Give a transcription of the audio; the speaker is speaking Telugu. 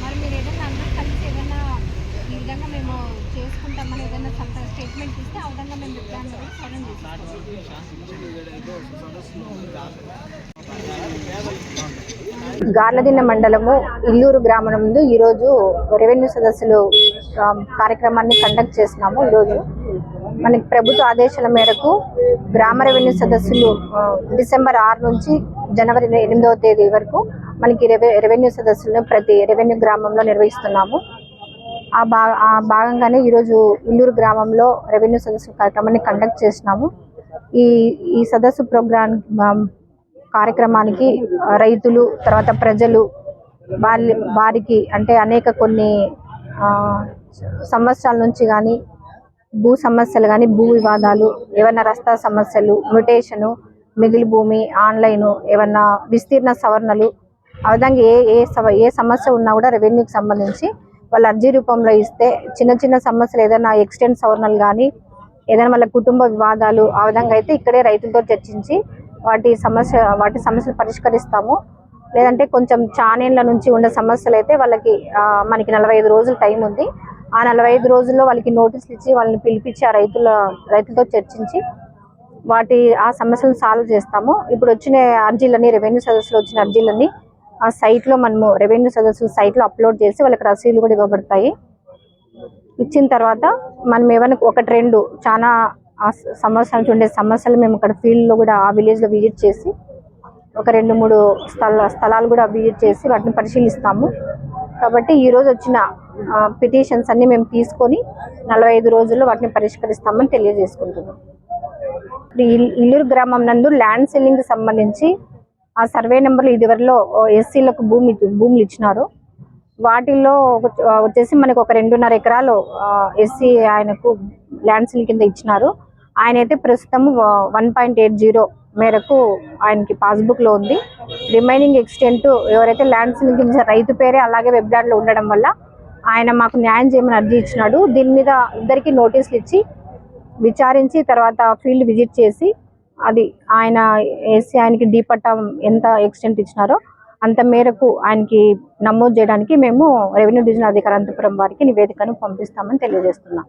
మరి మీరు ఏదైనా అందరూ కలిసి ఏదైనా ఈ విధంగా మేము చేసుకుంటామని ఏదైనా స్టేట్మెంట్ ఇస్తే ఆ విధంగా మేము గార్లదిన్న మండలము ఇల్లూరు గ్రామం ముందు ఈరోజు రెవెన్యూ సదస్సులు కార్యక్రమాన్ని కండక్ట్ చేస్తున్నాము ఈరోజు మనకి ప్రభుత్వ ఆదేశాల మేరకు గ్రామ రెవెన్యూ సదస్సులు డిసెంబర్ ఆరు నుంచి జనవరి ఎనిమిదవ తేదీ వరకు మనకి రెవె రెవెన్యూ సదస్సులను ప్రతి రెవెన్యూ గ్రామంలో నిర్వహిస్తున్నాము. ఆ భా ఆ భాగంగానే ఈరోజు ఇల్లూరు గ్రామంలో రెవెన్యూ సదస్సు కార్యక్రమాన్ని కండక్ట్ చేసినాము. ఈ ఈ సదస్సు ప్రోగ్రాం కార్యక్రమానికి రైతులు తర్వాత ప్రజలు వాళ్ళ వారికి అంటే అనేక కొన్ని సంవత్సరాల నుంచి కానీ భూ సమస్యలు కానీ భూ వివాదాలు ఏమన్నా రస్తా సమస్యలు మ్యుటేషను మిగిలి భూమి ఆన్లైన్ ఏమన్నా విస్తీర్ణ సవరణలు ఆ విధంగా ఏ ఏ ఏ సమస్య ఉన్నా కూడా రెవెన్యూకి సంబంధించి వాళ్ళు అర్జీ రూపంలో ఇస్తే చిన్న చిన్న సమస్యలు ఏదైనా ఎక్స్టెంట్ సవరణలు కానీ ఏదైనా వాళ్ళ కుటుంబ వివాదాలు ఆ విధంగా అయితే ఇక్కడే రైతులతో చర్చించి వాటి సమస్య వాటి సమస్యలు పరిష్కరిస్తాము. లేదంటే కొంచెం చానేళ్ళ నుంచి ఉండే సమస్యలు అయితే వాళ్ళకి మనకి నలభై ఐదు రోజులు టైం ఉంది. ఆ నలభై ఐదు రోజుల్లో వాళ్ళకి నోటీసులు ఇచ్చి వాళ్ళని పిలిపించి ఆ రైతుల రైతులతో చర్చించి వాటి ఆ సమస్యలను సాల్వ్ చేస్తాము. ఇప్పుడు వచ్చిన అర్జీలన్నీ రెవెన్యూ సదస్సులో వచ్చిన అర్జీలన్నీ ఆ సైట్లో మనము రెవెన్యూ సదస్సు సైట్లో అప్లోడ్ చేసి వాళ్ళకి రసీదులు కూడా ఇవ్వబడతాయి. ఇచ్చిన తర్వాత మనం ఏమైనా ఒకటి రెండు చాలా ఆ నుంచి ఉండే సమస్యలు మేము ఇక్కడ ఫీల్డ్లో కూడా ఆ విలేజ్లో విజిట్ చేసి ఒక రెండు మూడు స్థల స్థలాలు కూడా విజిట్ చేసి వాటిని పరిశీలిస్తాము. కాబట్టి ఈరోజు వచ్చిన పిటిషన్స్ అన్నీ మేము తీసుకొని నలభై ఐదు రోజుల్లో వాటిని పరిష్కరిస్తామని తెలియజేసుకుంటున్నాం. ఇప్పుడు ఇల్లూరు గ్రామం నందు ల్యాండ్ సెల్లింగ్కి సంబంధించి ఆ సర్వే నెంబర్లు ఇదివరలో ఎస్సీలకు భూమి భూములు ఇచ్చినారు. వాటిల్లో వచ్చేసి మనకు ఒక రెండున్నర ఎకరాలు ఎస్సీ ఆయనకు ల్యాండ్ సెల్లింగ్ కింద ఇచ్చినారు. ఆయన అయితే ప్రస్తుతం వన్ పాయింట్ ఎయిట్ జీరో మేరకు ఆయనకి పాస్బుక్లో ఉంది. రిమైనింగ్ ఎక్స్టెంట్ ఎవరైతే ల్యాండ్ సెల్లింగ్ కింద రైతు పేరే అలాగే వెబ్డాట్లో ఉండడం వల్ల ఆయన మాకు న్యాయం చేయమని అర్జీ ఇచ్చినాడు. దీని మీద ఇద్దరికి నోటీసులు ఇచ్చి విచారించి తర్వాత ఫీల్డ్ విజిట్ చేసి అది ఆయన వేసి ఆయనకి డీ పట్టా ఎంత ఎక్స్టెంట్ ఇచ్చినారో అంత మేరకు ఆయనకి నమోదు చేయడానికి మేము రెవెన్యూ డివిజన్ అధికారి అనంతపురం వారికి నివేదికను పంపిస్తామని తెలియజేస్తున్నాం.